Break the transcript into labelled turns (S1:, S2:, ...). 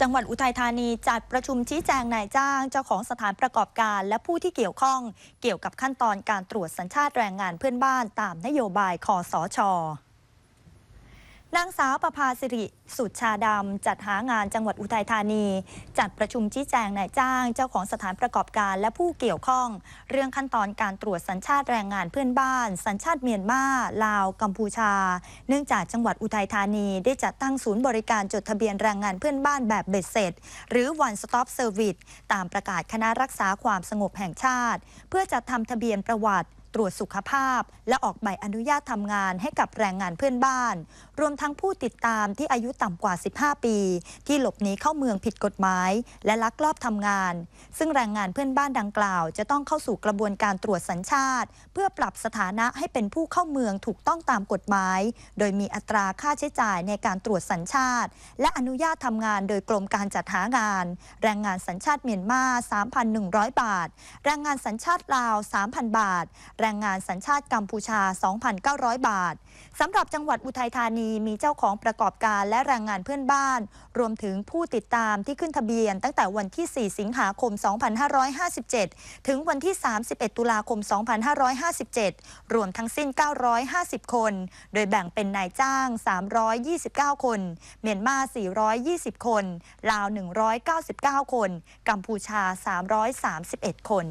S1: จังหวัดอุทัยธานีจัดประชุมชี้แจงนายจ้าง เจ้าของสถานประกอบการ และผู้ที่เกี่ยวข้อง เกี่ยวกับขั้นตอนการตรวจสัญชาติแรงงานเพื่อนบ้านตามนโยบายคอสช นางสาวประภาสิริสุดชาดำ จัดหางานจังหวัดอุทัยธานี จัดประชุมชี้แจงนายจ้าง เจ้าของสถานประกอบการและผู้เกี่ยวข้อง เรื่องขั้นตอนการตรวจสัญชาติแรงงานเพื่อนบ้าน สัญชาติเมียนมาลาว กัมพูชา เนื่องจากจังหวัดอุทัยธานี ได้จัดตั้งศูนย์บริการจดทะเบียนแรงงานเพื่อนบ้านแบบเบ็ดเสร็จ หรือ one stop service ตามประกาศคณะรักษาความสงบแห่งชาติ เพื่อจัดทำทะเบียนประวัติ ตรวจสุขภาพ และออกใบอนุญาตทำงานให้กับแรงงานเพื่อนบ้าน รวมทั้งผู้ติดตามที่อายุต่ำกว่า 15 ปี ที่หลบหนีเข้าเมืองผิดกฎหมาย และลักลอบทำงาน ซึ่งแรงงานเพื่อนบ้านดังกล่าว จะต้องเข้าสู่กระบวนการตรวจสัญชาติ เพื่อปรับสถานะให้เป็นผู้เข้าเมืองถูกต้องตามกฎหมาย โดยมีอัตราค่าใช้จ่ายในการตรวจสัญชาติ และอนุญาตทำงานโดยกรมการจัดหางาน แรงงานสัญชาติเมียนมา 3,100 บาท แรงงานสัญชาติลาว 3,000 บาทรงงานสัญชาติกัมพูชา 2,900 บาทสำหรับจังหวัดอุทัยธานีมีเจ้าของประกอบการและแรงงานเพื่อนบ้าน รวมถึงผู้ติดตามที่ขึ้นทะเบียน ตั้งแต่วันที่ 4 สิงหาคม 2557 ถึงวันที่ 31 ตุลาคม 2557 รวมทั้งสิ้น 950 คน โดยแบ่งเป็นนายจ้าง 329 คน เมียนมา 420 คน ลาว 199 คน กัมพูชา 331 คน